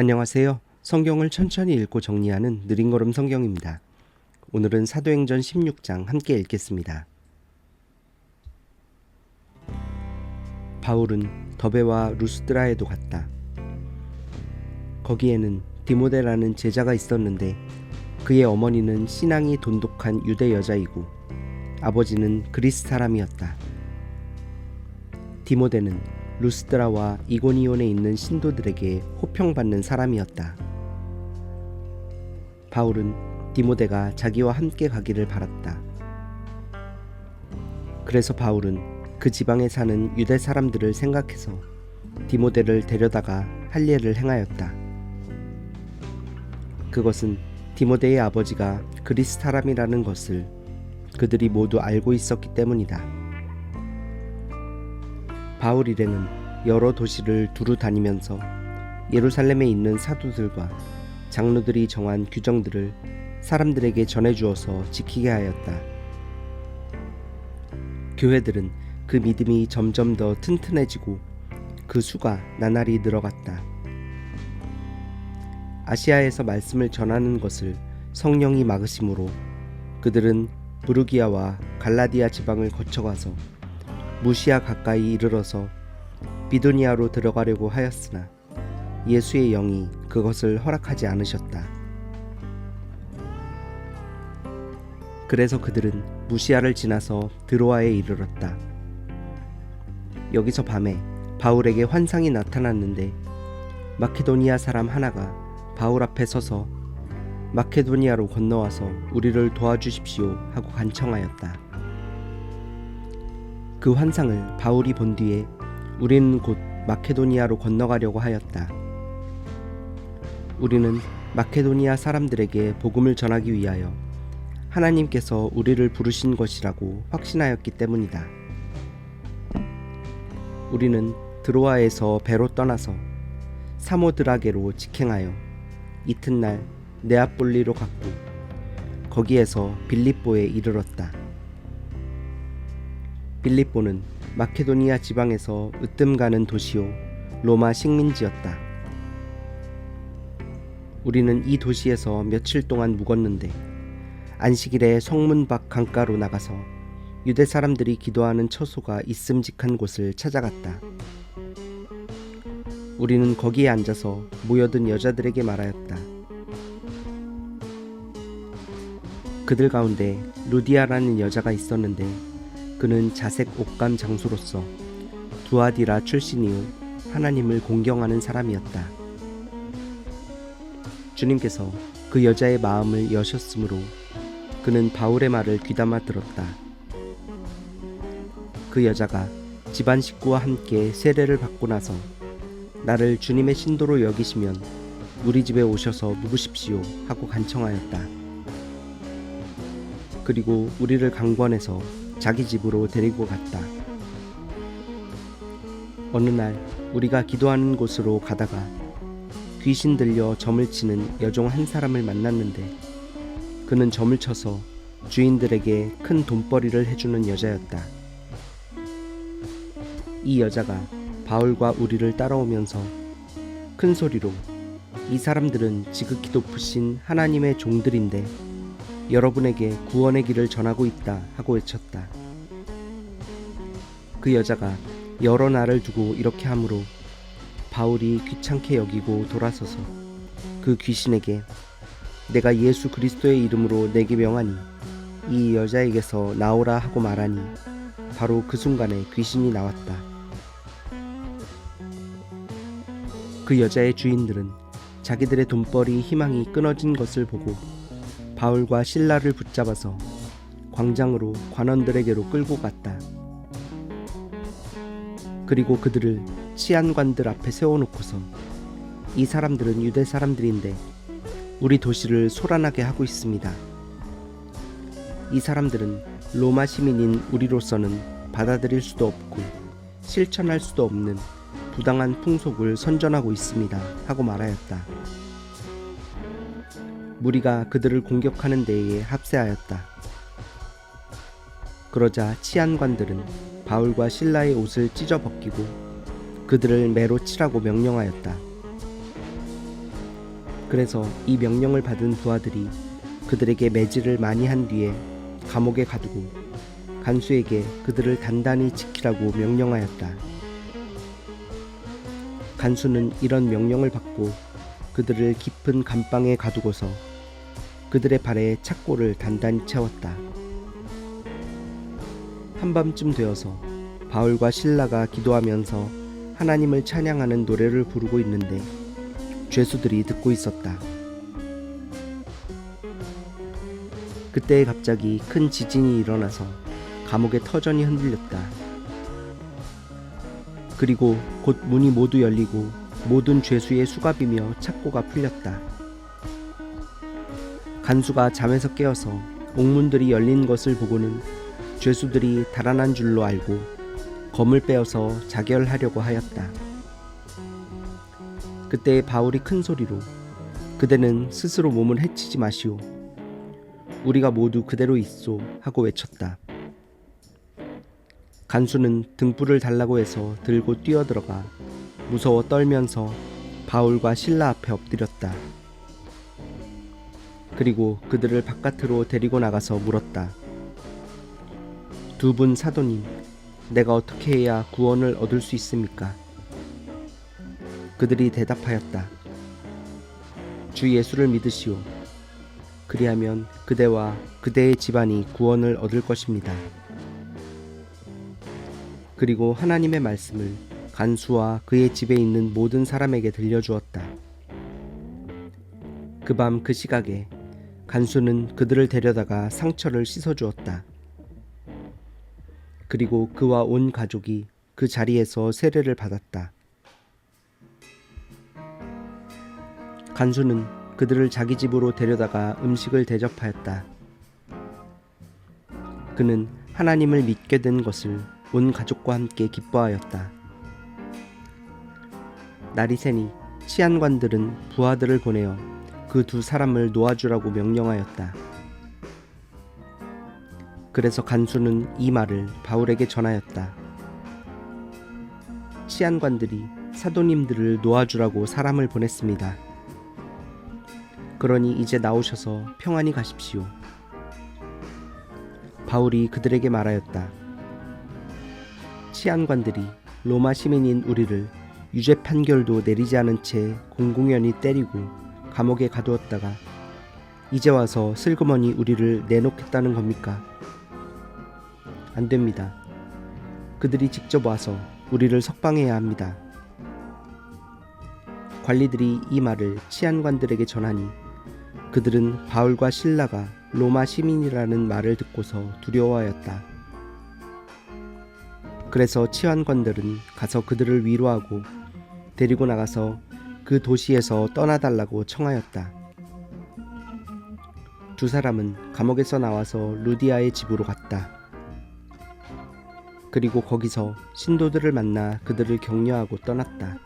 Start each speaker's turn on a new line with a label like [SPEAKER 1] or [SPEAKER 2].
[SPEAKER 1] 안녕하세요. 성경을 천천히 읽고 정리하는 느린 걸음 성경입니다. 오늘은 사도행전 16장 함께 읽겠습니다. 바울은 더베와 루스드라에도 갔다. 거기에는 디모데라는 제자가 있었는데 그의 어머니는 신앙이 돈독한 유대 여자이고 아버지는 그리스 사람이었다. 디모데는 루스드라와 이고니온에 있는 신도들에게 호평받는 사람이었다. 바울은 디모데가 자기와 함께 가기를 바랐다. 그래서 바울은 그 지방에 사는 유대 사람들을 생각해서 디모데를 데려다가 할례를 행하였다. 그것은 디모데의 아버지가 그리스 사람이라는 것을 그들이 모두 알고 있었기 때문이다. 바울 일행은 여러 도시를 두루 다니면서 예루살렘에 있는 사도들과 장로들이 정한 규정들을 사람들에게 전해주어서 지키게 하였다. 교회들은 그 믿음이 점점 더 튼튼해지고 그 수가 나날이 늘어갔다. 아시아에서 말씀을 전하는 것을 성령이 막으심으로 그들은 부르기아와 갈라디아 지방을 거쳐가서 무시아 가까이 이르러서 비도니아로 들어가려고 하였으나 예수의 영이 그것을 허락하지 않으셨다. 그래서 그들은 무시아를 지나서 드로아에 이르렀다. 여기서 밤에 바울에게 환상이 나타났는데 마케도니아 사람 하나가 바울 앞에 서서 마케도니아로 건너와서 우리를 도와주십시오 하고 간청하였다. 그 환상을 바울이 본 뒤에 우리는 곧 마케도니아로 건너가려고 하였다. 우리는 마케도니아 사람들에게 복음을 전하기 위하여 하나님께서 우리를 부르신 것이라고 확신하였기 때문이다. 우리는 드로아에서 배로 떠나서 사모드라게로 직행하여 이튿날 네아폴리로 갔고 거기에서 빌립보에 이르렀다. 빌립보는 마케도니아 지방에서 으뜸 가는 도시요 로마 식민지였다. 우리는 이 도시에서 며칠 동안 묵었는데 안식일에 성문 밖 강가로 나가서 유대 사람들이 기도하는 처소가 있음직한 곳을 찾아갔다. 우리는 거기에 앉아서 모여든 여자들에게 말하였다. 그들 가운데 루디아라는 여자가 있었는데 그는 자색 옥감 장소로서 두아디라 출신이요 하나님을 공경하는 사람이었다. 주님께서 그 여자의 마음을 여셨으므로 그는 바울의 말을 귀담아 들었다. 그 여자가 집안 식구와 함께 세례를 받고 나서 나를 주님의 신도로 여기시면 우리 집에 오셔서 묵으십시오 하고 간청하였다. 그리고 우리를 강권해서 자기 집으로 데리고 갔다. 어느 날 우리가 기도하는 곳으로 가다가 귀신 들려 점을 치는 여종 한 사람을 만났는데 그는 점을 쳐서 주인들에게 큰 돈벌이를 해주는 여자였다. 이 여자가 바울과 우리를 따라오면서 큰 소리로 이 사람들은 지극히 높으신 하나님의 종들인데 여러분에게 구원의 길을 전하고 있다 하고 외쳤다. 그 여자가 여러 날을 두고 이렇게 하므로 바울이 귀찮게 여기고 돌아서서 그 귀신에게 내가 예수 그리스도의 이름으로 내게 명하니 이 여자에게서 나오라 하고 말하니 바로 그 순간에 귀신이 나왔다. 그 여자의 주인들은 자기들의 돈벌이 희망이 끊어진 것을 보고 바울과 신라를 붙잡아서 광장으로 관원들에게로 끌고 갔다. 그리고 그들을 치안관들 앞에 세워놓고서 이 사람들은 유대 사람들인데 우리 도시를 소란하게 하고 있습니다. 이 사람들은 로마 시민인 우리로서는 받아들일 수도 없고 실천할 수도 없는 부당한 풍속을 선전하고 있습니다. 하고 말하였다. 무리가 그들을 공격하는 데에 합세하였다. 그러자 치안관들은 바울과 신라의 옷을 찢어 벗기고 그들을 매로 치라고 명령하였다. 그래서 이 명령을 받은 부하들이 그들에게 매질을 많이 한 뒤에 감옥에 가두고 간수에게 그들을 단단히 지키라고 명령하였다. 간수는 이런 명령을 받고 그들을 깊은 감방에 가두고서 그들의 발에 착고를 단단히 채웠다. 한밤쯤 되어서 바울과 신라가 기도하면서 하나님을 찬양하는 노래를 부르고 있는데 죄수들이 듣고 있었다. 그때 갑자기 큰 지진이 일어나서 감옥의 터전이 흔들렸다. 그리고 곧 문이 모두 열리고 모든 죄수의 수갑이며 착고가 풀렸다. 간수가 잠에서 깨어서 옥문들이 열린 것을 보고는 죄수들이 달아난 줄로 알고 검을 빼어서 자결하려고 하였다. 그때 바울이 큰 소리로 그대는 스스로 몸을 해치지 마시오. 우리가 모두 그대로 있소 하고 외쳤다. 간수는 등불을 달라고 해서 들고 뛰어들어가 무서워 떨면서 바울과 신라 앞에 엎드렸다. 그리고 그들을 바깥으로 데리고 나가서 물었다. 두 분 사도님, 내가 어떻게 해야 구원을 얻을 수 있습니까? 그들이 대답하였다. 주 예수를 믿으시오. 그리하면 그대와 그대의 집안이 구원을 얻을 것입니다. 그리고 하나님의 말씀을 간수와 그의 집에 있는 모든 사람에게 들려주었다. 그 밤그 시각에 간수는 그들을 데려다가 상처를 씻어주었다. 그리고 그와 온 가족이 그 자리에서 세례를 받았다. 간수는 그들을 자기 집으로 데려다가 음식을 대접하였다. 그는 하나님을 믿게 된 것을 온 가족과 함께 기뻐하였다. 날이 새니 치안관들은 부하들을 보내어 그 두 사람을 놓아주라고 명령하였다. 그래서 간수는 이 말을 바울에게 전하였다. 치안관들이 사도님들을 놓아주라고 사람을 보냈습니다. 그러니 이제 나오셔서 평안히 가십시오. 바울이 그들에게 말하였다. 치안관들이 로마 시민인 우리를 유죄 판결도 내리지 않은 채 공공연히 때리고 감옥에 가두었다가 이제 와서 슬그머니 우리를 내놓겠다는 겁니까? 안 됩니다. 그들이 직접 와서 우리를 석방해야 합니다. 관리들이 이 말을 치안관들에게 전하니 그들은 바울과 신라가 로마 시민이라는 말을 듣고서 두려워하였다. 그래서 치안관들은 가서 그들을 위로하고 데리고 나가서 그 도시에서 떠나달라고 청하였다. 두 사람은 감옥에서 나와서 루디아의 집으로 갔다. 그리고 거기서 신도들을 만나 그들을 격려하고 떠났다.